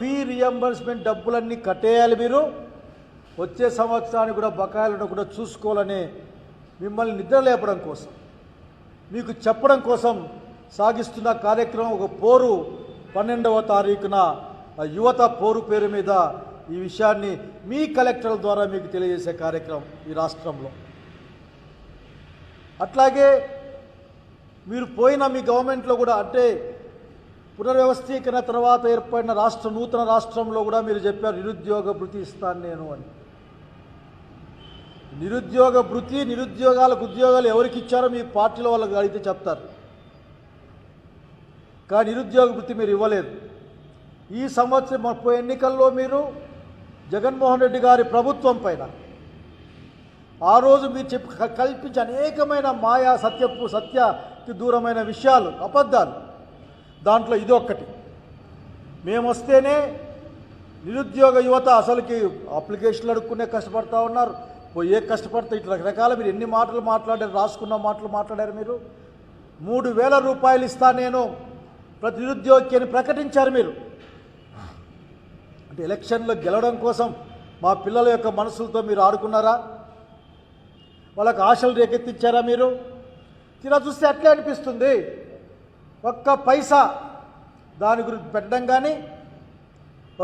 Fee reimbursement డబ్బులన్నీ కట్టేయాలి మీరు. వచ్చే సంవత్సరానికి కూడా బకాయిలను కూడా చూసుకోవాలని మిమ్మల్ని నిద్రలేపడం కోసం. మీకు చెప్పడం కోసం సాగిస్తున్న కార్యక్రమం ఒక పోరు పన్నెండవ తారీఖున యువత పోరు పేరు మీద ఈ విషయాన్ని మీ కలెక్టర్ల ద్వారా మీకు తెలియజేసే కార్యక్రమం ఈ రాష్ట్రంలో. అట్లాగే మీరు పోయిన మీ గవర్నమెంట్లో కూడా అంటే పునర్వ్యవస్థీకరణ తర్వాత ఏర్పడిన రాష్ట్ర నూతన రాష్ట్రంలో కూడా మీరు చెప్పారు నిరుద్యోగ భృతి ఇస్తాను నేను అని. నిరుద్యోగ భృతి నిరుద్యోగాలకు ఉద్యోగాలు ఎవరికి ఇచ్చారో మీ పార్టీలో వాళ్ళకి అడిగితే చెప్తారు. కానీ నిరుద్యోగ భృతి మీరు ఇవ్వలేదు. ఈ సంవత్సరం ముప్పై ఎన్నికల్లో మీరు జగన్మోహన్ రెడ్డి గారి ప్రభుత్వం పైన ఆ రోజు మీరు చెప్పి కల్పించి కల్పించే అనేకమైన మాయా సత్యపు సత్యకి దూరమైన విషయాలు అబద్ధాలు దాంట్లో ఇదొక్కటి మేము వస్తేనే నిరుద్యోగ యువత అసలుకి అప్లికేషన్లు అడుక్కునే కష్టపడతా ఉన్నారు. పోయే కష్టపడతా ఇట్లా రకరకాల మీరు ఎన్ని మాటలు మాట్లాడారు రాసుకున్న మాటలు మాట్లాడారు మీరు? మూడు వేల రూపాయలు ఇస్తా నేను. ప్రతి నిరుద్యోగి అని ప్రకటించారు మీరు. అంటే ఎలక్షన్లో గెలవడం కోసం మా పిల్లల యొక్క మనసులతో మీరు ఆడుకున్నారా? వాళ్ళకి ఆశలు రేకెత్తించారా మీరు? తీరా చూస్తే అట్లే అనిపిస్తుంది. ఒక్క పైసా దాని గురించి పెట్టడం కానీ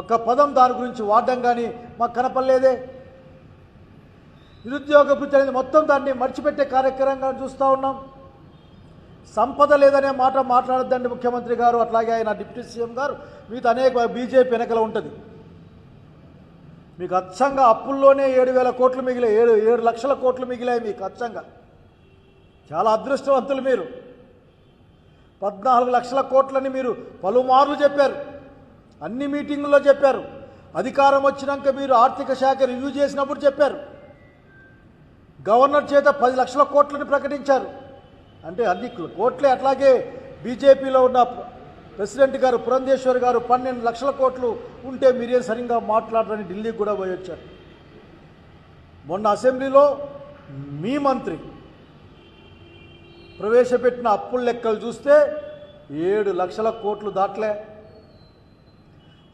ఒక్క పదం దాని గురించి వాడడం కానీ మాకు కనపడలేదే. నిరుద్యోగ భృతి అనేది మొత్తం దాన్ని మర్చిపెట్టే కార్యక్రమంగా చూస్తూ ఉన్నాం. సంపద లేదనే మాట మాట్లాడద్దండి ముఖ్యమంత్రి గారు అట్లాగే ఆయన డిప్యూటీ సీఎం గారు. మీతో అనేక బీజేపీ వెనకల ఉంటుంది. మీకు అచ్చంగా అప్పుల్లోనే ఏడు వేల కోట్లు మిగిలే ఏడు ఏడు లక్షల కోట్లు మిగిలాయి మీకు అచ్చంగా. చాలా అదృష్టవంతులు మీరు. పద్నాలుగు లక్షల కోట్లని మీరు పలుమార్లు చెప్పారు. అన్ని మీటింగుల్లో చెప్పారు. అధికారం వచ్చినాక మీరు ఆర్థిక శాఖ రివ్యూ చేసినప్పుడు చెప్పారు. గవర్నర్ చేత పది లక్షల కోట్లని ప్రకటించారు. అంటే అన్ని కోట్లే అట్లాగే బీజేపీలో ఉన్న ప్రెసిడెంట్ గారు పురంధేశ్వర్ గారు పన్నెండు లక్షల కోట్లు ఉంటే మీరేం సరిగ్గా మాట్లాడరని ఢిల్లీకి కూడా పోయి వచ్చారు. మొన్న అసెంబ్లీలో మీ మంత్రి ప్రవేశపెట్టిన అప్పుల లెక్కలు చూస్తే ఏడు లక్షల కోట్లు దాట్లే.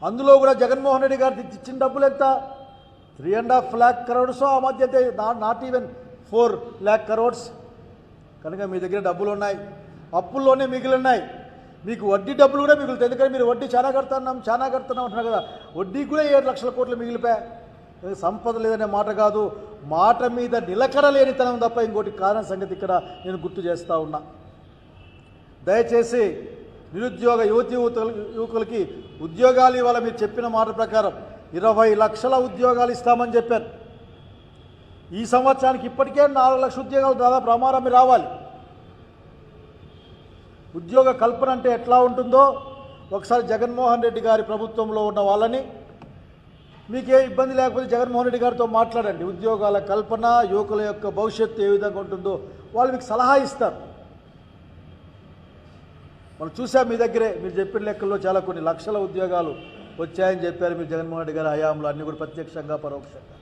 అందులో కూడా జగన్మోహన్ రెడ్డి గారు ఇచ్చిన డబ్బులు ఎంత? Three and half lakh crores ఆ మధ్య అయితే not even four lakh crores కనుక మీ దగ్గర డబ్బులు ఉన్నాయి. అప్పుల్లోనే మిగిలి ఉన్నాయి మీకు వడ్డీ డబ్బులు కూడా మిగులుతాయి. ఎందుకంటే మీరు వడ్డీ చాలా కడుతున్నాం చాలా కడుతున్నాం అంటున్నారు కదా. వడ్డీ కూడా ఏడు లక్షల కోట్లు మిగిలిపోయాయి. సంపద లేదనే మాట కాదు. మాట మీద నిలకడ లేనితనం తప్ప ఇంకోటి కారణం సంగతి ఇక్కడ నేను గుర్తు చేస్తూ ఉన్నా. దయచేసి నిరుద్యోగ యువతి యువకులకి ఉద్యోగాలు ఇవాళ మీరు చెప్పిన మాట ప్రకారం ఇరవై లక్షల ఉద్యోగాలు ఇస్తామని చెప్పారు. ఈ సంవత్సరానికి ఇప్పటికే నాలుగు లక్షల ఉద్యోగాలు దాదాపు ప్రమారం రావాలి. ఉద్యోగ కల్పన అంటే ఎట్లా ఉంటుందో? ఒకసారి జగన్మోహన్ రెడ్డి గారి ప్రభుత్వంలో ఉన్న వాళ్ళని మీకే ఇబ్బంది లేకపోతే జగన్మోహన్ రెడ్డి గారితో మాట్లాడండి. ఉద్యోగాల కల్పన యువకుల యొక్క భవిష్యత్తు ఏ విధంగా ఉంటుందో వాళ్ళు మీకు సలహా ఇస్తారు. మనం చూసాం మీ దగ్గరే మీరు చెప్పిన లెక్కల్లో చాలా కొన్ని లక్షల ఉద్యోగాలు వచ్చాయని చెప్పారు మీరు జగన్మోహన్ రెడ్డి గారి హయాంలో అన్ని కూడా ప్రత్యక్షంగా పరోక్షంగా.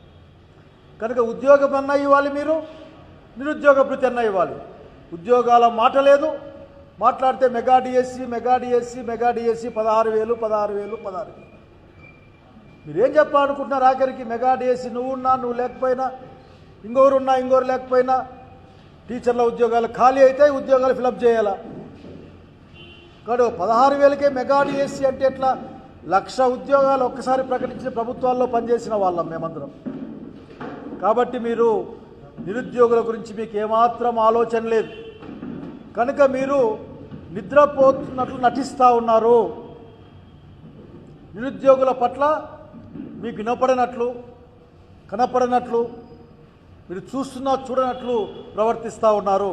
కనుక ఉద్యోగం అన్న ఇవ్వాలి మీరు నిరుద్యోగ భృతి అన్న ఇవ్వాలి. ఉద్యోగాల మాట లేదు మాట్లాడితే mega DSC mega DSC mega DSC పదహారు వేలు పదహారు వేలు పదహారు వేలు. మీరేం చెప్పాలనుకుంటున్నారు ఆఖరికి? మెగా డిఎస్సి నువ్వున్నా నువ్వు లేకపోయినా ఇంకొకరు ఉన్నా ఇంకొకరు లేకపోయినా టీచర్ల ఉద్యోగాలు ఖాళీ అయితే ఉద్యోగాలు ఫిలప్ చేయాలా? కాడు పదహారు వేలకే మెగా డిఎస్సి అంటే ఎట్లా? లక్ష ఉద్యోగాలు ఒక్కసారి ప్రకటించిన ప్రభుత్వాల్లో పనిచేసిన వాళ్ళం మేమందరం. కాబట్టి మీరు నిరుద్యోగుల గురించి మీకు ఏమాత్రం ఆలోచన లేదు. కనుక మీరు నిద్రపోతున్నట్లు నటిస్తూ ఉన్నారు. నిరుద్యోగుల పట్ల మీకు వినపడినట్లు కనపడినట్లు మీరు చూస్తున్నా చూడనట్లు ప్రవర్తిస్తూ ఉన్నారు.